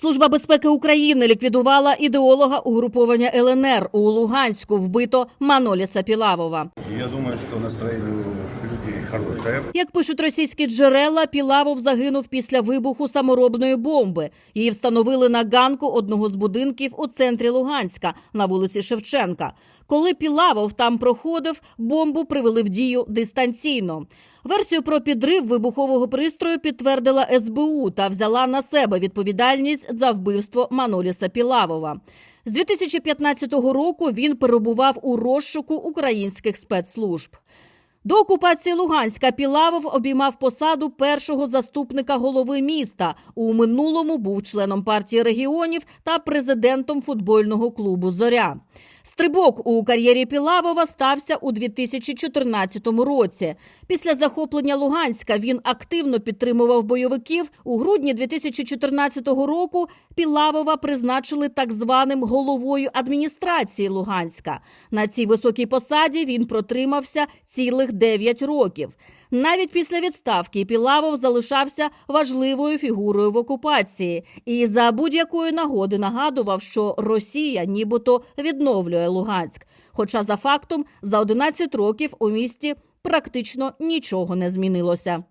Служба безпеки України ліквідувала ідеолога угруповання ЛНР у Луганську. Вбито Маноліса Пілавова. Я думаю, что настроение у людей хорошее. Як пишуть російські джерела, Пілавов загинув після вибуху саморобної бомби. Її встановили на ганку одного з будинків у центрі Луганська на вулиці Шевченка. Коли Пілавов там проходив, бомбу привели в дію дистанційно. Версію про підрив вибухового пристрою підтвердила СБУ та взяла на себе відповідальність за вбивство Маноліса Пілавова. З 2015 року він перебував у розшуку українських спецслужб. До окупації Луганська Пілавов обіймав посаду першого заступника голови міста. У минулому був членом партії регіонів та президентом футбольного клубу Зоря. Стрибок у кар'єрі Пілавова стався у 2014 році. Після захоплення Луганська він активно підтримував бойовиків. У грудні 2014 року Пілавова призначили так званим головою адміністрації Луганська. На цій високій посаді він протримався цілих 9 років. Навіть після відставки Пілавов залишався важливою фігурою в окупації і за будь-якої нагоди нагадував, що Росія нібито відновлює Луганськ. Хоча за фактом за 11 років у місті практично нічого не змінилося.